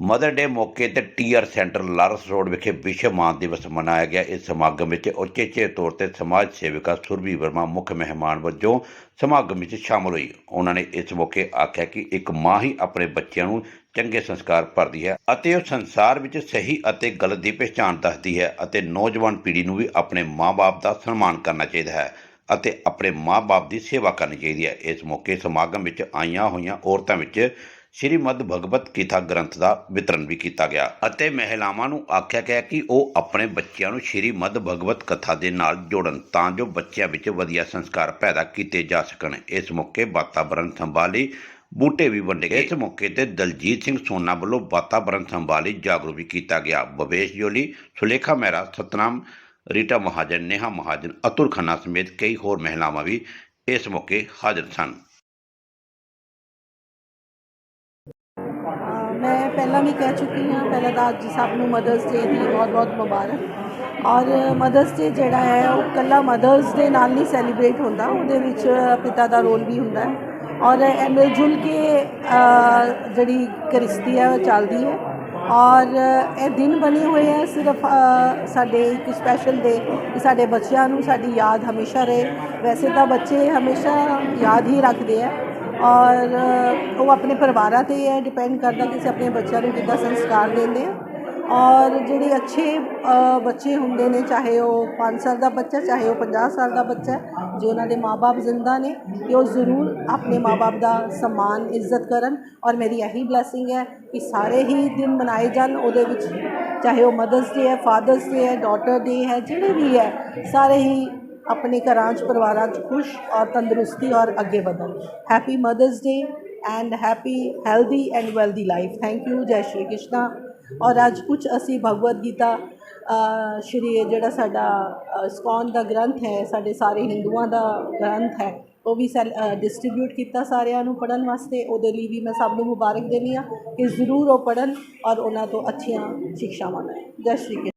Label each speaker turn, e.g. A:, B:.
A: Mother day ਮੌਕੇ ਤੇ TR centre Lars road ਵਿਖੇ ਵਿਸ਼ਵ ਮਾਂ ਦਿਵਸ ਮਨਾਇਆ ਗਿਆ। ਇਸ ਸਮਾਗਮ ਵਿੱਚ ਉਚੇਚੇ ਤੌਰ ਤੇ ਸਮਾਜ ਸੇਵਿਕਾ ਸੁਰਭੀ ਵਰਮਾ, ਮੁੱਖ ਮਹਿਮਾਨ ਵਜੋਂ ਸਮਾਗਮ ਵਿੱਚ ਸ਼ਾਮਲ ਹੋਈ। ਉਹਨਾਂ ਨੇ ਇਸ ਮੌਕੇ ਆਖਿਆ ਕਿ ਇੱਕ ਮਾਂ ਹੀ ਆਪਣੇ ਬੱਚਿਆਂ ਨੂੰ ਚੰਗੇ ਸੰਸਕਾਰ ਭਰਦੀ ਹੈ ਅਤੇ ਉਹ ਸੰਸਾਰ ਵਿੱਚ ਸਹੀ ਅਤੇ ਗਲਤ ਦੀ ਪਛਾਣ ਦੱਸਦੀ ਹੈ ਅਤੇ ਨੌਜਵਾਨ ਪੀੜ੍ਹੀ ਨੂੰ ਵੀ ਆਪਣੇ ਮਾਂ-ਬਾਪ ਦਾ ਸਨਮਾਨ ਕਰਨਾ ਚਾਹੀਦਾ ਹੈ ਅਤੇ ਆਪਣੇ ਮਾਂ-ਬਾਪ ਦੀ ਸੇਵਾ ਕਰਨੀ ਚਾਹੀਦੀ ਹੈ। ਇਸ ਮੌਕੇ ਸਮਾਗਮ ਵਿੱਚ ਆਈਆਂ ਹੋਈਆਂ ਔਰਤਾਂ ਵਿੱਚ ਸ਼੍ਰੀਮਦ ਭਗਵਤ ਗੀਤਾ ਗ੍ਰੰਥ ਦਾ ਵਿਤਰਨ ਵੀ ਕੀਤਾ ਗਿਆ ਅਤੇ ਮਹਿਲਾਵਾਂ ਨੂੰ ਆਖਿਆ ਗਿਆ ਕਿ ਉਹ ਆਪਣੇ ਬੱਚਿਆਂ ਨੂੰ ਸ਼੍ਰੀਮਦ ਭਗਵਤ ਕਥਾ ਦੇ ਨਾਲ ਜੋੜਨ ਤਾਂ ਜੋ ਬੱਚਿਆਂ ਵਿੱਚ ਵਧੀਆ ਸੰਸਕਾਰ ਪੈਦਾ ਕੀਤੇ ਜਾ ਸਕਣ। ਇਸ ਮੌਕੇ ਵਾਤਾਵਰਣ ਸੰਭਾਲੀ ਬੂਟੇ ਵੀ ਵੰਡੇ ਗਏ। ਇਸ ਮੌਕੇ ਤੇ ਦਲਜੀਤ ਸਿੰਘ ਸੋਨਾ ਵੱਲੋਂ ਵਾਤਾਵਰਣ ਸੰਭਾਲੀ ਜਾਗਰੂਕ ਵੀ ਕੀਤਾ ਗਿਆ। ਬਵੇਸ਼ ਜੋਲੀ, ਸੁਲੇਖਾ ਮਹਿਰਾ, ਸਤਨਾਮ, ਰੀਟਾ ਮਹਾਜਨ, ਨੇਹਾ ਮਹਾਜਨ, ਅਤੁਲ ਖੰਨਾ ਸਮੇਤ ਕਈ ਹੋਰ ਮਹਿਲਾਵਾਂ ਵੀ ਇਸ ਮੌਕੇ ਹਾਜ਼ਰ ਸਨ।
B: ਪਹਿਲਾਂ ਵੀ ਕਹਿ ਚੁੱਕੀ ਹਾਂ, ਪਹਿਲਾਂ ਤਾਂ ਅੱਜ ਸਭ ਨੂੰ ਮਦਰਸ ਡੇ ਦੀ ਬਹੁਤ ਬਹੁਤ ਮੁਬਾਰਕ। ਔਰ ਮਦਰਸ ਡੇ ਜਿਹੜਾ ਹੈ, ਉਹ ਕੱਲਾ ਮਦਰਸ ਡੇ ਨਾਲ ਨਹੀਂ ਸੈਲੀਬ੍ਰੇਟ ਹੁੰਦਾ, ਉਹਦੇ ਵਿੱਚ ਪਿਤਾ ਦਾ ਰੋਲ ਵੀ ਹੁੰਦਾ ਹੈ। ਔਰ ਇਹ ਮਿਲ ਜੁਲ ਕੇ ਜਿਹੜੀ ਕ੍ਰਿਸ਼ਤੀ ਹੈ, ਉਹ ਚੱਲਦੀ ਹੈ। ਔਰ ਇਹ ਦਿਨ ਬਣੇ ਹੋਏ ਹੈ, ਸਿਰਫ ਸਾਡੇ ਇੱਕ ਸਪੈਸ਼ਲ ਡੇ ਕਿ ਸਾਡੇ ਬੱਚਿਆਂ ਨੂੰ ਸਾਡੀ ਯਾਦ ਹਮੇਸ਼ਾ ਰਹੇ। ਵੈਸੇ ਤਾਂ ਬੱਚੇ ਹਮੇਸ਼ਾ ਯਾਦ ਹੀ ਰੱਖਦੇ ਆ ਔਰ ਉਹ ਆਪਣੇ ਪਰਿਵਾਰਾਂ ਤੇ ਹੈ ਡਿਪੈਂਡ ਕਰਦਾ ਕਿ ਅਸੀਂ ਆਪਣੇ ਬੱਚਿਆਂ ਨੂੰ ਕਿੱਦਾਂ ਸੰਸਕਾਰ ਦਿੰਦੇ ਆ ਔਰ ਜਿਹੜੇ ਅੱਛੇ ਬੱਚੇ ਹੁੰਦੇ ਨੇ ਚਾਹੇ ਉਹ 5 ਸਾਲ ਦਾ ਬੱਚਾ ਚਾਹੇ ਉਹ 50 ਸਾਲ ਦਾ ਬੱਚਾ ਹੈ, ਜੇ ਉਹਨਾਂ ਦੇ ਮਾਪੇ ਜ਼ਿੰਦਾ ਨੇ ਤੇ ਉਹ ਜ਼ਰੂਰ ਆਪਣੇ ਮਾਪੇ ਦਾ ਸਨਮਾਨ ਇੱਜ਼ਤ ਕਰਨ। ਔਰ ਮੇਰੀ ਇਹੀ ਬਲੇਸਿੰਗ ਹੈ ਕਿ ਸਾਰੇ ਹੀ ਦਿਨ ਮਨਾਏ ਜਾਣ ਉਹਦੇ ਵਿੱਚ ਚਾਹੇ ਉਹ ਮਦਰਸ ਡੇ ਹੈ ਫਾਦਰਸ ਡੇ ਹੈ ਡਾਟਰ ਡੇ ਹੈ ਜਿਹੜੇ ਵੀ ਹੈ ਸਾਰੇ ਹੀ ਆਪਣੇ ਘਰਾਂ 'ਚ, ਪਰਿਵਾਰਾਂ 'ਚ ਖੁਸ਼ ਔਰ ਤੰਦਰੁਸਤੀ ਔਰ ਅੱਗੇ ਵਧਣ। Happy mothers day and happy healthy and wealthy life thank you ਜੈ ਸ਼੍ਰੀ ਕ੍ਰਿਸ਼ਨਾ। ਔਰ ਅੱਜ ਕੁਝ ਅਸੀਂ ਭਗਵਦ ਗੀਤਾ ਸ਼੍ਰੀ ਜਿਹੜਾ ਸਾਡਾ ਸਕੌਨ ਦਾ ਗ੍ਰੰਥ ਹੈ, ਸਾਡੇ ਸਾਰੇ ਹਿੰਦੂਆਂ ਦਾ ਗ੍ਰੰਥ ਹੈ, ਉਹ ਵੀ ਡਿਸਟ੍ਰੀਬਿਊਟ ਕੀਤਾ ਸਾਰਿਆਂ ਨੂੰ ਪੜਨ ਵਾਸਤੇ। ਉਹਦੇ ਲਈ ਵੀ ਮੈਂ ਸਭ ਨੂੰ ਮੁਬਾਰਕ ਦਿੰਦੀ ਆ ਕਿ ਜ਼ਰੂਰ ਉਹ ਪੜਨ ਔਰ ਉਹਨਾਂ ਤੋਂ ਅੱਛੀਆਂ ਸਿੱਖਿਆਵਾਂ ਲੈਣ। ਜੈ ਸ਼੍ਰੀ ਕ੍ਰਿਸ਼ਨ